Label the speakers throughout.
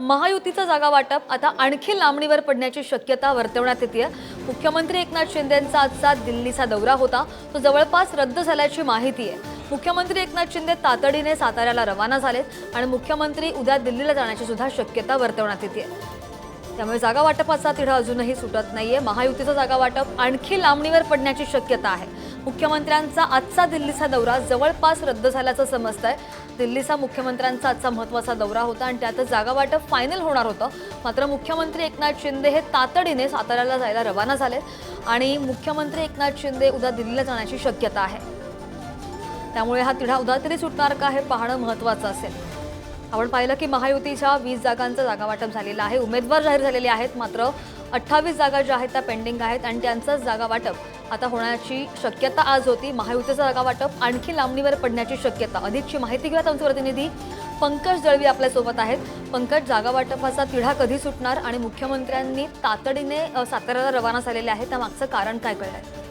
Speaker 1: महायुतीचं जागा वाटप आता आणखी लांबणीवर पडण्याची शक्यता वर्तवण्यात येते मुख्यमंत्री एकनाथ शिंदेंचा आजचा दिल्लीचा दौरा होता. तो जवळपास रद्द झाल्याची माहिती आहे. मुख्यमंत्री एकनाथ शिंदे तातडीने साताऱ्याला रवाना झालेत आणि मुख्यमंत्री उद्या दिल्लीला जाण्याची सुद्धा शक्यता वर्तवण्यात येते त्यामुळे जागा वाटपाचा तिढा अजूनही सुटत नाहीये. महायुतीचं जागा वाटप आणखी लांबणीवर पडण्याची शक्यता आहे. मुख्यमंत्र्यांचा आजचा दिल्लीचा दौरा जवळपास रद्द झाल्याचं समजतंय. दिल्लीचा मुख्यमंत्र्यांचा आजचा महत्त्वाचा दौरा होता आणि त्यातच जागा वाटप फायनल होणार होतं. मात्र मुख्यमंत्री एकनाथ शिंदे हे तातडीने साताऱ्याला जायला रवाना झालेत आणि मुख्यमंत्री एकनाथ शिंदे उद्या दिल्लीला जाण्याची शक्यता आहे. त्यामुळे हा तिढा उद्या तरी सुटणार का हे पाहणं महत्त्वाचं असेल. आपण पाहिलं की महायुतीच्या वीस जागांचं जागा वाटप झालेलं आहे. उमेदवार जाहीर झालेले आहेत. मात्र अठ्ठावीस जागा ज्या आहेत त्या पेंडिंग आहेत आणि त्यांचंच जागा वाटप. आता होण्याची शक्यता आज होती. महायुतीचं जागा वाटप आणखी लांबणीवर पडण्याची शक्यता. अधिकची माहिती घेऊयात आमचे प्रतिनिधी पंकज दळवी आपल्यासोबत आहेत. पंकज जागा वाटपाचा तिढा कधी सुटणार आणि मुख्यमंत्र्यांनी तातडीने साताऱ्याला रवाना झालेले आहे त्यामागचं कारण काय कळलं
Speaker 2: आहे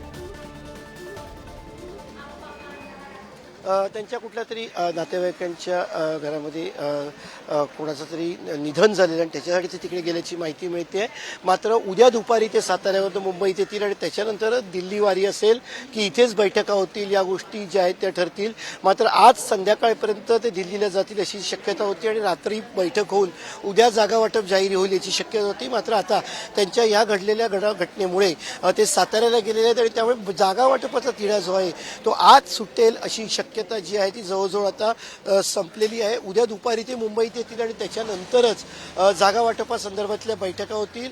Speaker 2: त्यांच्या कुठल्या तरी नातेवाईकांच्या घरामध्ये कोणाचं तरी निधन झालेलं आणि त्याच्यासाठी ते तिकडे गेल्याची माहिती मिळते. मात्र उद्या दुपारी ते साताऱ्यावर मुंबईत येतील आणि त्याच्यानंतर दिल्ली वारी असेल की इथेच बैठका होतील या गोष्टी ज्या आहेत त्या ठरतील. मात्र आज संध्याकाळपर्यंत ते दिल्लीला जातील अशी शक्यता होती आणि रात्री बैठक होऊन उद्या जागा वाटप जाहीर होईल याची शक्यता होती. मात्र आता त्यांच्या या घडलेल्या घडा घटनेमुळे ते साताऱ्याला गेलेले आहेत आणि त्यामुळे जागा वाटपाचा तिढा जो आहे तो आज सुटेल अशी शक्यता जी आहे ती जवळजवळ आता संपलेली आहे. उद्या दुपारी ते मुंबईत येतील आणि त्याच्यानंतरच अ, जागा वाटपासंदर्भातल्या बैठका होतील.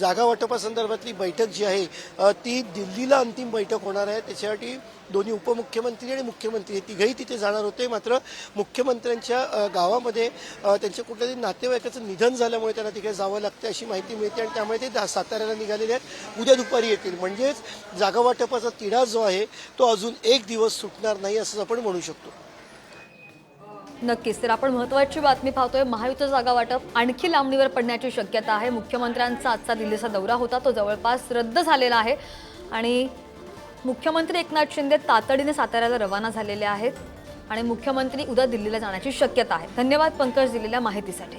Speaker 2: जागा वाटपासंदर्भातली बैठक जी आहे ती दिल्लीला अंतिम बैठक होणार आहे. त्याच्यासाठी दोन्ही उपमुख्यमंत्री आणि मुख्यमंत्री हे तिघही तिथे जाणार होते. मात्र मुख्यमंत्र्यांच्या गावामध्ये त्यांच्या कुठल्याही नातेवाईकाचं निधन झाल्यामुळे त्यांना तिकडे जावं लागतं अशी माहिती मिळते आणि त्यामुळे ते दा- साताऱ्याला निघालेले आहेत. उद्या दुपारी येतील. म्हणजेच जागावाटपाचा तिढा जो आहे तो अजून एक दिवस सुटणार नाही. असं आपण म्हणू शकतो.
Speaker 1: नक्कीच. तर आपण महत्वाची बातमी पाहतोय महायुत जागा वाटप आणखी लांबणीवर पडण्याची शक्यता आहे. मुख्यमंत्र्यांचा आजचा दिल्लीचा दौरा होता तो जवळपास रद्द झालेला आहे. आणि मुख्यमंत्री एकनाथ शिंदे तातडीने साताऱ्याला रवाना झालेले आहेत आणि मुख्यमंत्री उद्या दिल्लीला जाण्याची शक्यता आहे. धन्यवाद पंकज दिलेल्या माहितीसाठी.